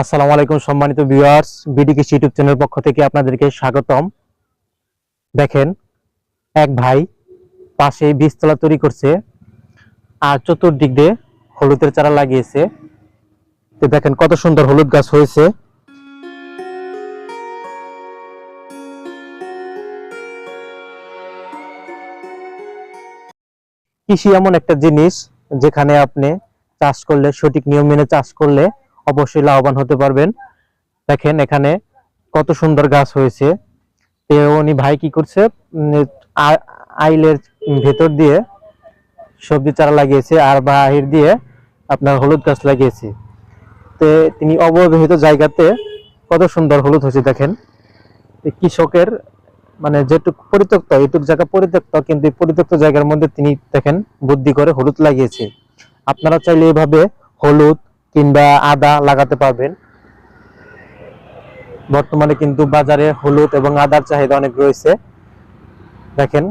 আসসালামু আলাইকুম সম্মানিত viewers, BD Krishi YouTube channel পক্ষ থেকে আপনাদেরকে স্বাগতম। দেখেন, এক ভাই পাশে বীজতলা তৈরি করছে আর চতুর্দিক দিয়ে হলুদের চারা লাগিয়েছে। তো দেখেন কত সুন্দর হলুদ গাছ হয়েছে। কৃষি এমন একটা জিনিস যেখানে আপনি চাষ করলে সঠিক নিয়ম মেনে চাষ করলে অবশ্যই লাভবান হতে পারবেন। দেখেন এখানে কত সুন্দর গাছ হয়েছে। উনি ভাই কি করছে? আইলের ভেতর দিয়ে সবজি চারা লাগিয়েছে আর বাহির দিয়ে আপনার হলুদ গাছ লাগিয়েছে। তো, তিনি অবহেলিত জায়গাতে কত সুন্দর হলুদ হয়েছে দেখেন। কৃষকের মানে যেটুক পরিত্যক্ত এইটুক জায়গা পরিত্যক্ত, কিন্তু পরিত্যক্ত জায়গার মধ্যে তিনি দেখেন বুদ্ধি করে হলুদ লাগিয়েছে। আপনারা চাইলে এভাবে হলুদ কিংবা আদা লাগাতে পারবেন। বর্তমানে কিন্তু বাজারে হলুদ এবং আদার চাহিদা অনেক রয়েছে। দেখেন